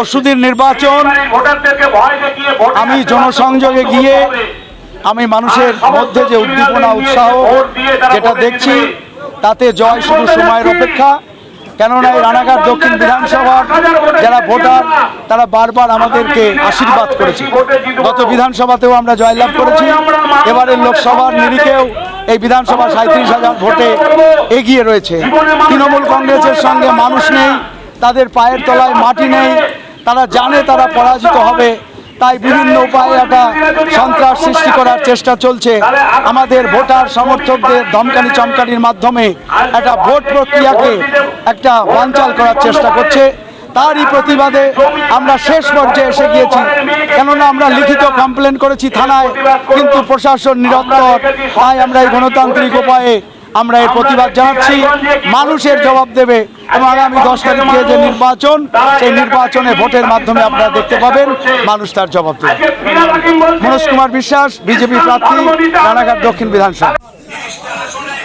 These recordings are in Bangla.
পরশুদিন নির্বাচন। আমি জনসংযোগে গিয়ে আমি মানুষের মধ্যে যে উদ্দীপনা, উৎসাহ যেটা দেখছি, তাতে জয় শুধু সময়ের অপেক্ষা। কেননা এই রানাঘাট দক্ষিণ বিধানসভার যারা ভোটার, তারা বারবার আমাদেরকে আশীর্বাদ করেছে। গত বিধানসভাতেও আমরা জয়লাভ করেছি। এবারের লোকসভার নিরিখেও এই বিধানসভা সাঁত্রিশ হাজার ভোটে এগিয়ে রয়েছে। তৃণমূল কংগ্রেসের সঙ্গে মানুষ নেই, তাদের পায়ের তলায় মাটি নেই তারা জানে তারা পরাজিত হবে। তাই বিভিন্ন উপায়ে একটা সন্ত্রাস সৃষ্টি করার চেষ্টা চলছে। আমাদের ভোটার সমর্থকদের ধমকানি চমকানির মাধ্যমে একটা ভোট প্রক্রিয়াকে একটা বানচাল করার চেষ্টা করছে। তারই প্রতিবাদে আমরা শেষ পর্যায়ে এসে গিয়েছি। কেননা আমরা লিখিত কমপ্লেন করেছি থানায়, কিন্তু প্রশাসন নিরন্তর তাই আমরা এই গণতান্ত্রিক উপায়ে আমরা এর প্রতিবাদ জানাচ্ছি। মানুষের জবাব দেবে এবং আগামী দশ তারিখে যে নির্বাচন সেই নির্বাচনে ভোটের মাধ্যমে আপনারা দেখতে পাবেন মানুষ তার জবাব দেবে। মনোজ কুমার বিশ্বাস বিজেপি প্রার্থী রানাঘাট দক্ষিণ বিধানসভা। শুনে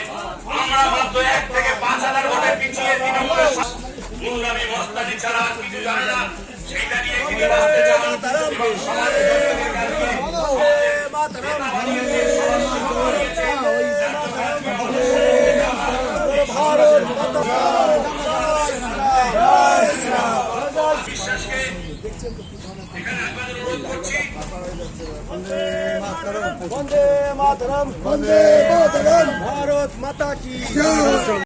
বন্দে মাতরম। বন্দে মাতরম। ভারত মাতা কি